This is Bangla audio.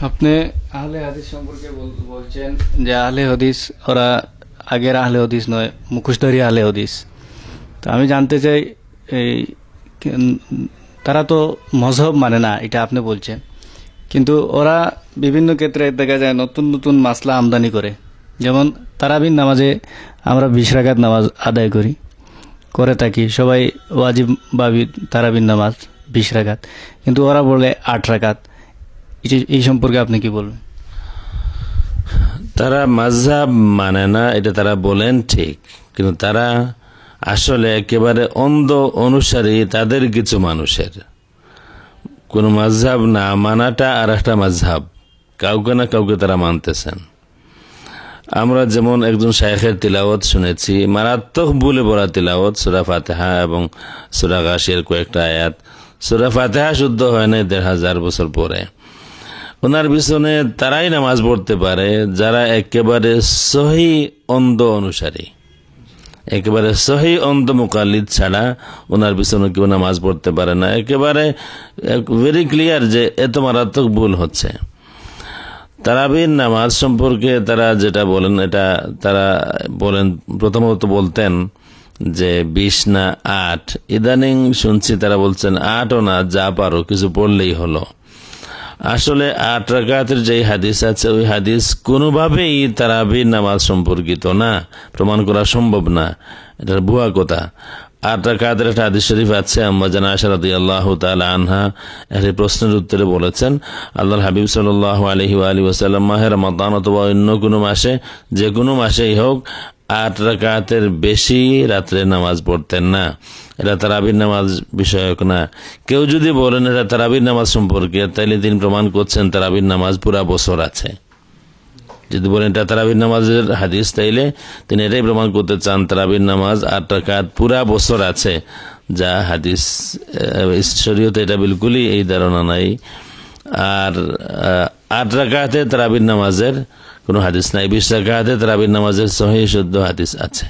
আপনি আহলে হাদিস সম্পর্কে বলছেন যে আহলে হাদিস ওরা আগের আহলে হাদিস নয় মুখোশধারী আহলে হাদিস। তো আমি জানতে চাই এই তারা তো মজহব মানে না এটা আপনি বলছেন। কিন্তু ওরা বিভিন্ন ক্ষেত্রে দেখা যায় নতুন নতুন মাসলা আমদানি করে। যেমন তারাবিন নামাজে আমরা বিশ রাকাত নামাজ আদায় করি করে থাকি। সবাই ওয়াজিব বাবি তারাবিন নামাজ বিশ রাকাত। কিন্তু ওরা বলে আট রাকাত। এই- সম্পর্কে আপনি কি বলবেন? তারা মাঝহাব মানে না, এটা তারা বলেন ঠিক। কিন্তু তারা আসলে একেবারে অন্ধ অনুসারী, তাদের কিছু মানুষের। কোন মাঝহাব না মানাটা আর একটা মাঝহাব কাউকে না কাউকে তারা মানতেছেন। আমরা যেমন একজন শায়েখের তিলাওয়াত শুনেছি, মারাত্মক বলে বলা তিলাওয়াত, সুরা ফাতেহা এবং সুরা গাছের কয়েকটা আয়াত। সুরা ফাতেহা শুদ্ধ হয় না দেড় হাজার বছর পরে। ওনার পিছনে তারাই নামাজ পড়তে পারে, যারা একেবারে সহি অন্ধ অনুসারী। একেবারে সহি অন্ধ মুকাল্লিদ ছাড়া ওনার পিছনে কেউ নামাজ পড়তে পারে না। একেবারে ভেরি ক্লিয়ার যে এত মারাত্মক ভুল হচ্ছে। তারাবির নামাজ সম্পর্কে তারা যেটা বলেন, এটা তারা বলেন, প্রথমত বলতেন যে বিশ না আট। ইদানিং শুনছি তারা বলছেন, আটও না, যা পারো, কিছু পড়লেই হলো। আসলে আট রাকাতের যে হাদিস আছে, ওই হাদিস কোনোভাবেই তারাবির নামাজ সম্পর্কিত না, প্রমাণ করা সম্ভব না। এটা ভুয়া কথা। আট রাকাতের একটা হাদিস শরীফ আছে, আম্মা জানা আশারাদি আল্লাহ তালা আনহা একটি প্রশ্নের উত্তরে বলেছেন আল্লাহ হাবিব সাল আলহি আলী ওসাল্লাম মাহের রমাদান অথবা অন্য কোনো মাসে, যে কোনো মাসেই হোক আট রাকাতের বেশি রাত্রে নামাজ পড়তেন না। এটা তারাবির নামাজ বিষয়ক না। কেউ যদি বলেন এটা তারাবির নামাজ সম্পর্কে তাইলে তিনি প্রমাণ করছেন তারাবির নামাজ পুরা বছর আছে। যদি বলেন এটা তারাবির নামাজের হাদিস তাইলে তিনি এটাই প্রমাণ করতে চান তারাবির নামাজ আট রাকাত পুরা বছর আছে। যা হাদিস আহ, শরীয়তে এটা বিলকুলই এই ধারণা নাই। আর আট রাকাতে তারাবির নামাজের কোনো হাদিস নাই, বিশ রাকাতে তারাবির নামাজের সহি শুদ্ধ হাদিস আছে।